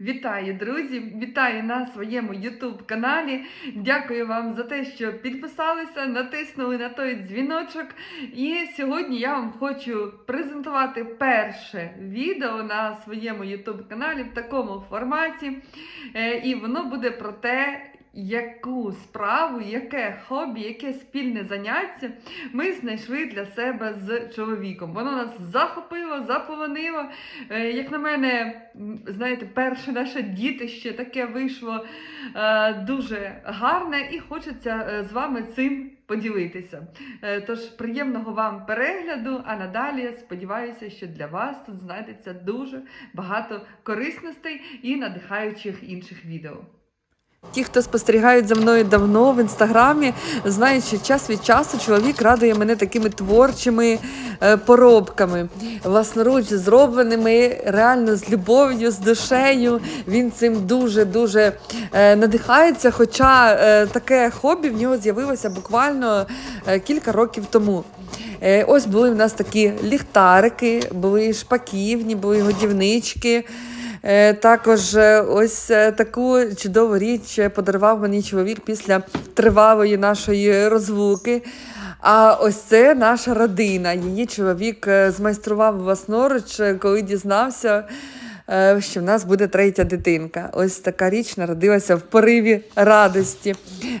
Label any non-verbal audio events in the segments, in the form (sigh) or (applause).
Вітаю, друзі! Вітаю на своєму YouTube каналі. Дякую вам за те, що підписалися, натиснули на той дзвіночок. І сьогодні я вам хочу презентувати перше відео на своєму YouTube каналі в такому форматі. Е, І воно буде про те, яку справу, яке хобі, яке спільне заняття ми знайшли для себе з чоловіком. Воно нас захопило, заполонило. Е, Як на мене, знаєте, перше наше дітище таке вийшло е, дуже гарне і хочеться е, з вами цим поділитися. Тож приємного вам перегляду, а надалі сподіваюся, що для вас тут знайдеться дуже багато корисностей і надихаючих інших відео. Ті, хто спостерігають за мною давно в інстаграмі, знають, що час від часу чоловік радує мене такими творчими е, поробками, власноруч зробленими, реально з любов'ю, з душею. Він цим дуже дуже е, надихається. Хоча е, таке хобі в нього з'явилося буквально кілька років тому. Ось були в нас такі ліхтарики, були шпаківні, були годівнички. Е, Також е, ось е, таку чудову річ подарував мені чоловік після тривалої нашої розлуки. А ось це наша родина. Її чоловік змайстрував власноруч, коли дізнався, що в нас буде третя дитинка. Ось така річ народилася в пориві радості.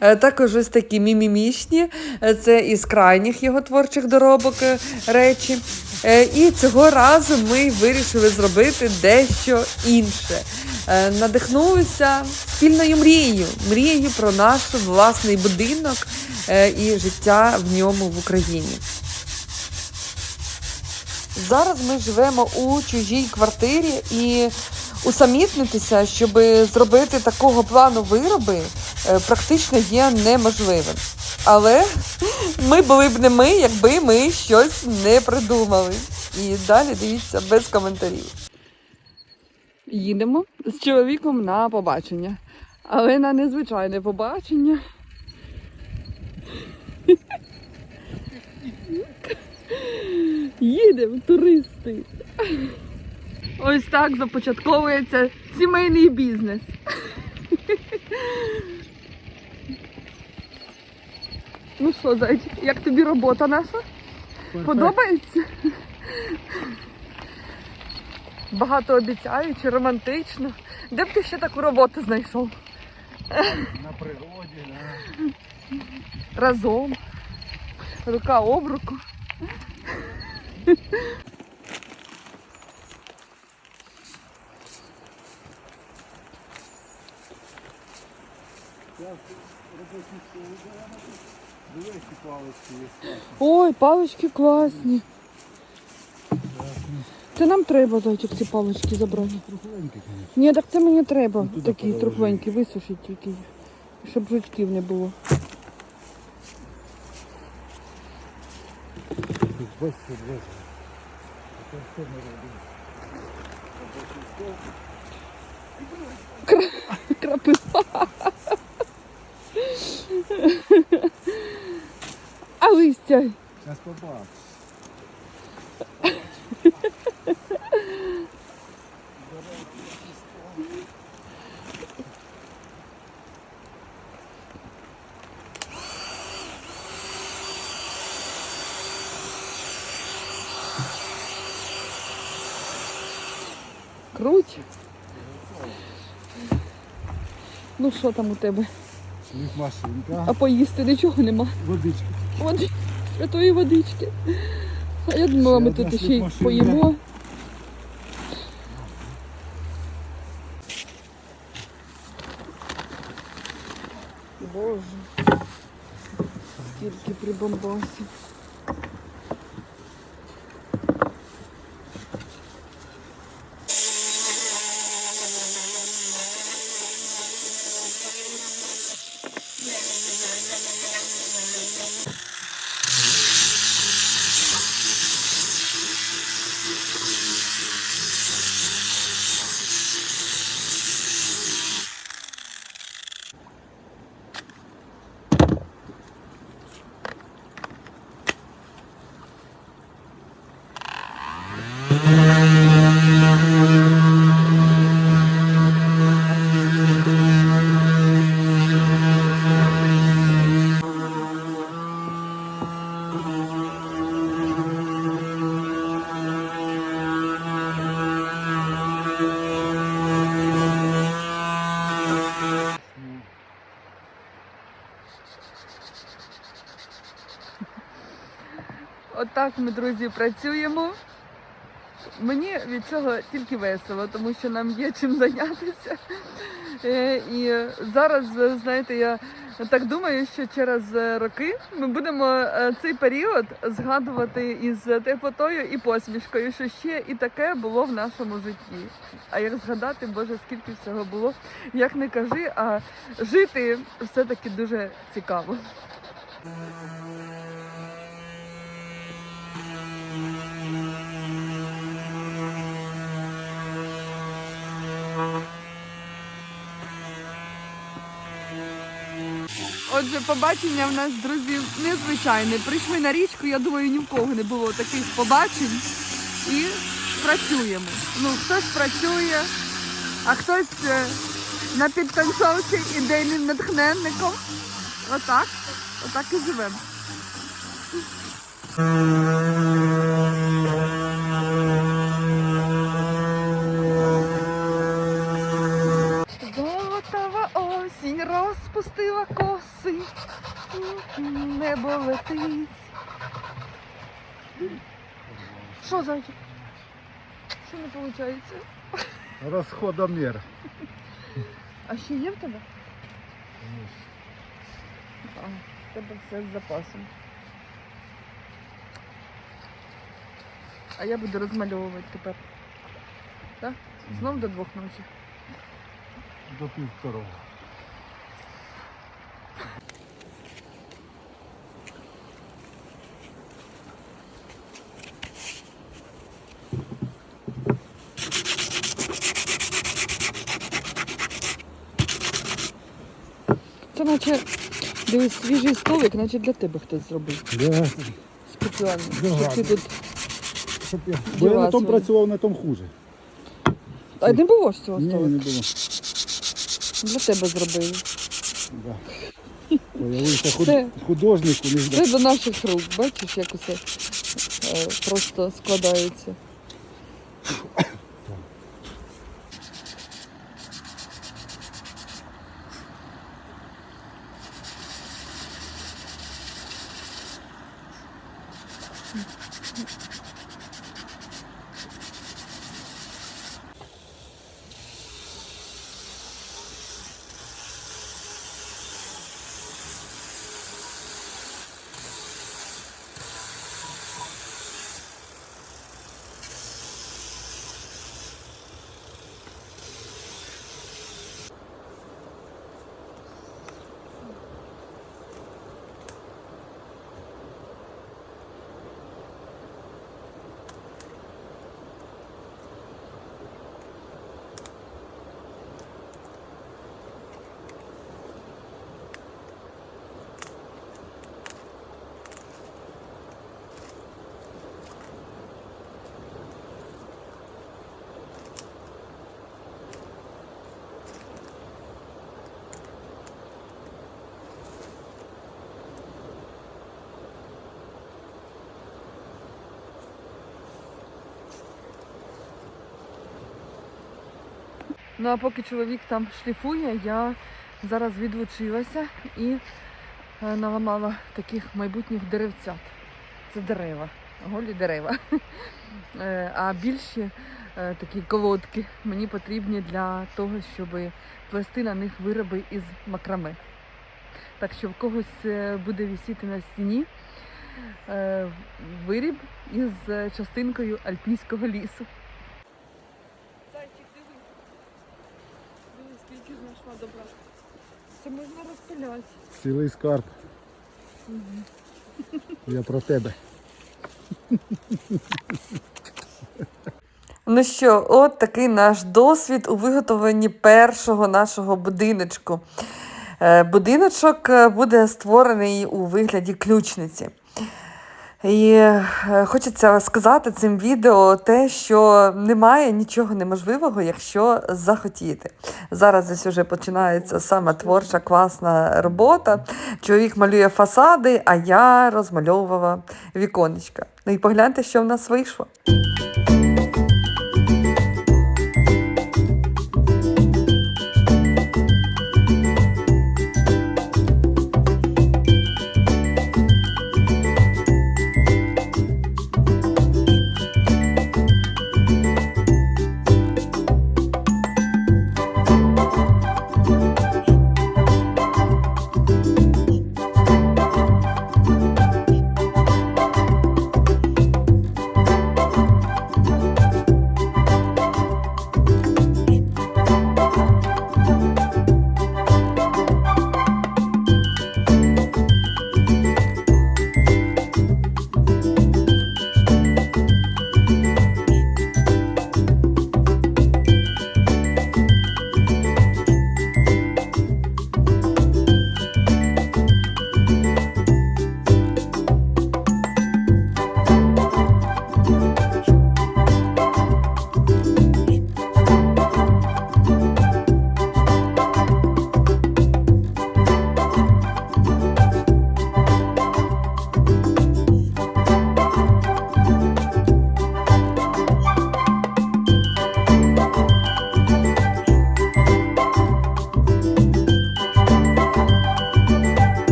Е, Також ось такі мімімішні, е, це із крайніх його творчих доробок е, речі. Е, І цього разу ми вирішили зробити дещо інше. Е, Надихнулися спільною мрією, мрією про наш власний будинок е, і життя в ньому в Україні. Зараз ми живемо у чужій квартирі і усамітнитися, щоб зробити такого плану вироби, е, практично є неможливим. Але (laughs) ми були б не ми, якби ми щось не придумали. І далі дивіться без коментарів. Їдемо з чоловіком на побачення. Але на незвичайне побачення. (laughs) Їдемо, туристи. Ось так започатковується сімейний бізнес. Ну що, зайчик, як тобі робота наша? Подобається? Багато обіцяючи, романтично. Де б ти ще таку роботу знайшов? На природі, да. Разом. Рука об руку. Зараз робочі стіл беремо тут. Дивись, які палички є. класні. Ой, палички класні. Це нам треба, зайчик, ці палички забрати. Ні, так це мені треба. Ну, Такі трухленькі, висушить тільки. Щоб жучків не було. Тут лежить. Це все ми робимо? Крапива. А листя. Зараз побачиш. Ну що там у тебе? Їх машинка. А поїсти нічого нема. Водички. Води, святої водички. А я думала, ми тут ще й поїмо. Боже. Скільки прибамбасів. Отак ми, друзі, працюємо. Мені від цього тільки весело, тому що нам є чим зайнятися. Е, І зараз, знаєте, я так думаю, що через роки ми будемо е, цей період згадувати із теплотою і посмішкою, що ще і таке було в нашому житті. А як згадати, Боже, скільки всього було, як не кажи, а жити все-таки дуже цікаво. Отже, побачення в нас, друзі, незвичайне. Прийшли на річку, я думаю, ні в кого не було таких побачень. І працюємо. Ну, хтось працює, а хтось е, на підтанцовці ідейним натхненником. Отак. Отак і живемо. Осінь розпустила коси, небо летить. Що зайчик? Що не виходить? Розходомір. А ще є в тебе? А, в тебе все з запасом. А я буду розмальовувати тепер. Так? Знов до двох ночі. До півторого. Це наче дивись, свіжий столик, наче для тебе хтось зробив. Да. Спеціально. Ну, Щоб ти тут... Щоб я... Бо я на тому працював, на тому хуже. А не було ж цього Ні, столика? не було. Для тебе зробили. Да. Появився худ... Це- художник, у них Це до наших рук, бачиш, як усе е, просто складається. Ну а поки чоловік там шліфує, я зараз відлучилася і е, наламала таких майбутніх деревцят. Це дерева, голі дерева. (laughs) Е, А більші е, такі колодки мені потрібні для того, щоб плести на них вироби із макраме. Так що в когось буде висіти на стіні виріб із частинкою альпійського лісу. Зайчик, диви. Диви, знайшла добра. Це можна розпиляти. цілий скарб. Я про тебе. Ну що, от такий наш досвід у виготовленні першого нашого будиночку. Е, Будиночок е, буде створений у вигляді ключниці. І е, хочеться сказати цим відео те, що немає нічого неможливого, якщо захотіти. Зараз ось уже починається саме творча класна робота. Чоловік малює фасади, а я розмальовувала віконечка. Ну і погляньте, що в нас вийшло.